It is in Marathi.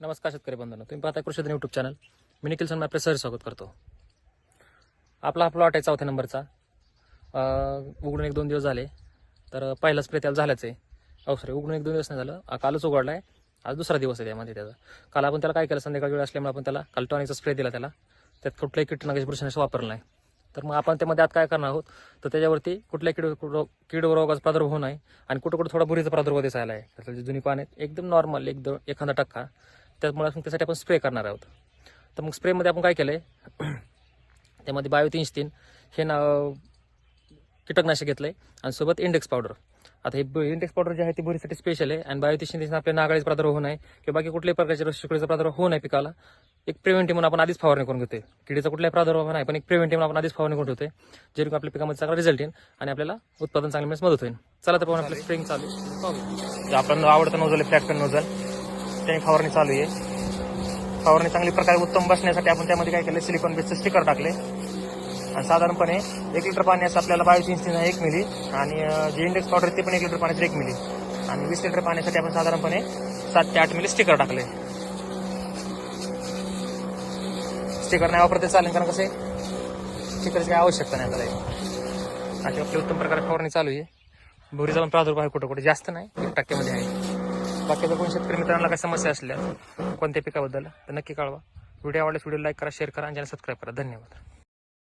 नमस्कार शेतकरी बंधूंनो तुम्ही पाहता कृषी युट्यूब चॅनल मी निखिल सन आपले सर स्वागत करतो. आपला हा प्लॉट आहे चौथ्या नंबरचा. उघडून एक दोन दिवस झाले तर पहिला स्प्रे त्याला झालाच आहे. अहो सॉरी उघडून एक दोन दिवस नाही झालं. कालच उघडला आहे आज दुसरा दिवस आहे त्यामध्ये त्याचा. काल आपण त्याला काय केलं? संध्याकाळी वेळ असल्यामुळे आपण त्याला काल टॉनिकचा स्प्रे दिला त्याला. त्यात कुठल्याही कीटनाशक बुरशीनाशक वापरलं नाही. तर मग आपण त्यामध्ये आत काय करणार आहोत? तर त्याच्यावरती कुठल्या कीड रोग कीड रोगाचा प्रादुर्भाव नाही आणि कुठं कुठं थोडा बुरीचा प्रादुर्भाव दिसायला आहे. त्यातले जे जुनी पान आहेत एकदम नॉर्मल एकदम एखादा टक्का. त्यामुळे त्यासाठी आपण स्प्रे करणार आहोत. तर मग स्प्रेमध्ये आपण काय केलं आहे त्यामध्ये बायो तीनशे तीन हे नाव कीटकनाशक घेतलं आहे आणि सोबत इंडेक्स पावडर आता हे इंडेक्स पावडर जे आहे ते बुरीसाठी स्पेशल आहे आणि बायो तीनशे तीन आपल्या नागाळीचा प्रादुर्भाव होऊ नये किंवा बाकी कुठल्याही प्रकारचे रसशिकडीचा प्रादुर्भाव होऊ नये पिकाला. एक प्रिव्हेंटिव्ह म्हणून आपण आधीच फवारणी करून घेतोय. किडीचा कुठलाही प्रादुर्भाव नाही पण एक प्रिव्हेंटिव्ह म्हणून आपण आधीच फवारणी करून ठेवतोय जेणेकरून आपल्या पिकामध्ये चांगला रिझल्ट येईल आणि आपल्याला उत्पादन चांगलं मिळण्यास मदत होईल. चला तर पाहून आपलं स्प्रिंग चालू आपण आवडतं नोजल फ्लॅट पण नोजल त्याने फवारणी चालू आहे. फवारणी चांगली प्रकारे उत्तम बसण्यासाठी आपण त्यामध्ये काय केलं सिलिकॉन बेसचे स्टिकर टाकले. आणि साधारणपणे एक लिटर पाण्याचं आपल्याला बावीस इंच एक मिली आणि जे इंडेक्स पावडर ते पण एक लिटर पाण्याचं एक मिली आणि वीस लिटर पाण्यासाठी आपण साधारणपणे सात ते आठ मिली स्टिकर टाकले. स्टिकर नाही वापरते चालेल कारण कसं आहे? स्टिकरची काही आवश्यकता नाही आपल्याला. आणि आपली उत्तम प्रकारे फवारणी चालू आहे. भुरी पण प्रादुर्भाव आहे कुठं कुठे. जास्त नाही एक टक्क्यामध्ये आहे. बाकी जर कोणी शेतकरी मित्रांना काही समस्या असल्या कोणत्या पिकाबद्दल तर नक्की कळवा. व्हिडिओ आवडल्यास व्हिडिओ लाईक करा शेअर करा आणि चॅनल सबस्क्राईब करा. धन्यवाद.